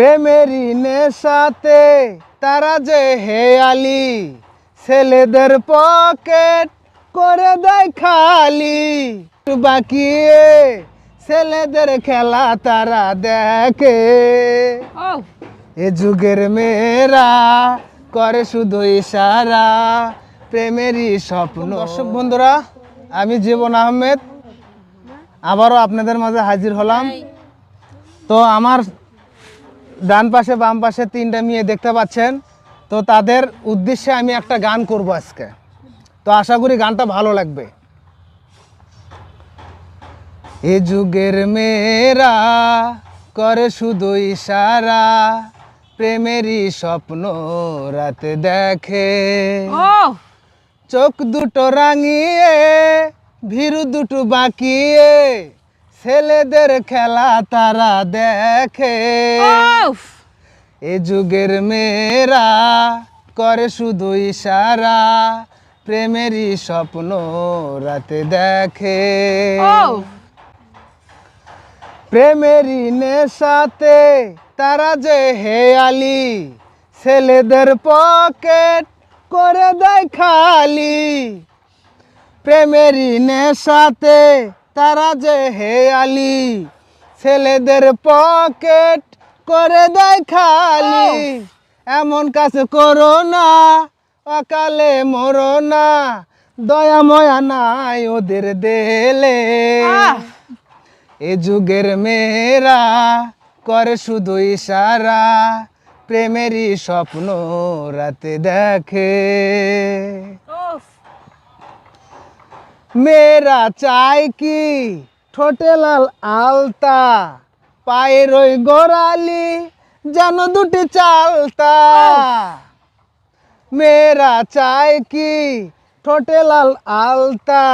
প্রেমেরই নেশাতে তারা যে হেয়ালি ছেলেদের পকেট করে দেয় খালি। বাকি ছেলেদের খেলা তারা দেখে। এ যুগের মেয়েরা করে শুধু ইশারা প্রেমেরই স্বপ্ন। দর্শক বন্ধুরা আমি জীবন আহমেদ আবারও আপনাদের মাঝে হাজির হলাম। তো আমার ডান পাশে বাম পাশে তিনটা মেয়ে দেখতে পাচ্ছেন। তো তাদের উদ্দেশ্যে আমি একটা গান করব আজকে। তো আশা করি গানটা ভালো লাগবে। এ যুগের মেয়েরা করে শুধু ইশারা প্রেমেরই স্বপ্ন রাতে দেখে। চোখ দুটো রাঙিয়ে ভীরু দুটো বাকিয়ে। ছেলেদের খেলা তারা দেখে। এ যুগের মেয়েরা করে শুধু ইশারা প্রেমেরই স্বপ্ন রাতে দেখে। প্রেমেরই নেশাতে তারা যে হেয়ালি ছেলেদের পকেট করে দেয় খালি। প্রেমেরই নেশাতে তারা যে হে হেয়ালি ছেলেদের পকেট করে দেয় খালি। এমন কাজ করো না অকালে মরো না দয়া ময়া নাই ওদের দেলে! এ যুগের মেয়েরা করে শুধু ইশারা প্রেমেরই স্বপ্ন রাতে দেখে। মেয়েরা চায় কি? ঠোঁটে লাল আলতা পায়ের ওই গোড়ালি যেন দুটি চালতা। মেয়েরা চায় কি? ঠোঁটে লাল আলতা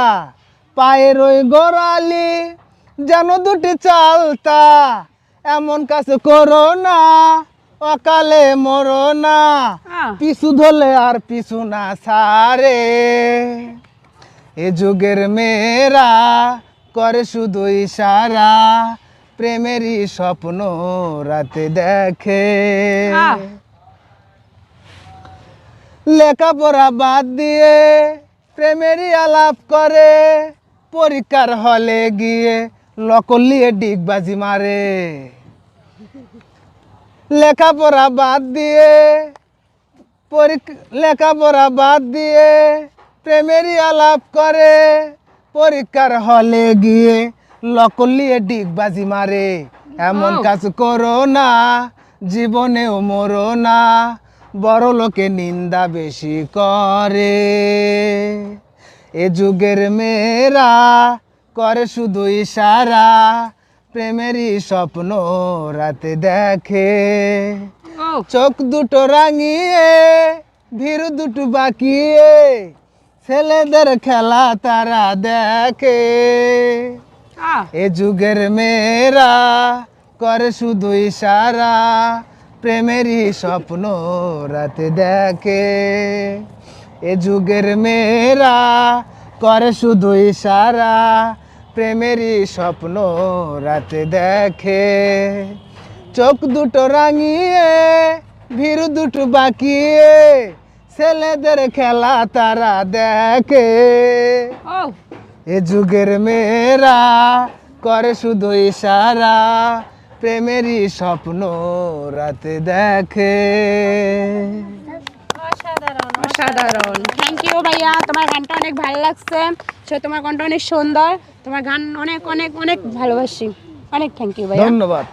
পায়ের ওই গোড়ালি যেন দুটি চালতা। এমন কাজ করো না অকালে মরো না পিছু ধরলে আর পিছু না সারে এ যুগের মেয়েরা করে শুধু ইশারা প্রেমেরই স্বপ্ন রাতে দেখে! লেখাপড়া বাদ দিয়ে প্রেমেরই আলাপ করে পরীক্ষার হলে গিয়ে লকলিয়ে ডিগবাজি মারে লেখাপড়া বাদ দিয়ে পরীক্ষা লেখাপড়া বাদ দিয়ে প্রেমেরই আলাপ করে। পরীক্ষার হলে গিয়ে লকলিয়ে ডিগবাজি মারে। এমন কাজ করো না জীবনেও মরো না বড় লোকে নিন্দা বেশি করে। এ যুগের মেয়েরা করে শুধু ইশারা প্রেমেরই স্বপ্ন রাতে দেখে। চোখ দুটো রাঙিয়ে ভীরু দুটো বাকিয়ে ছেলেদের খেলা তারা দেখে। এ যুগের মেয়েরা করে শুধু ইশারা প্রেমেরই স্বপ্ন রাতে দেখে। এ যুগের মেয়েরা করে শুধু ইশারা প্রেমেরই স্বপ্ন রাতে দেখে। চোখ দুটো রাঙিয়ে ভীরু দুটো বাকিয়ে ছেলেদের খেলা তারা দেখে। ও। এ যুগের মেয়েরা করে শুধু ইশারা প্রেমেরই স্বপ্ন রাতে দেখে। অসাধারণ থ্যাংক ইউ ভাইয়া তোমার গানটা অনেক ভালো লাগছে। সে তোমার গানটা অনেক সুন্দর তোমার গান অনেক অনেক অনেক ভালোবাসি। অনেক থ্যাংক ইউ ভাইয়া। ধন্যবাদ।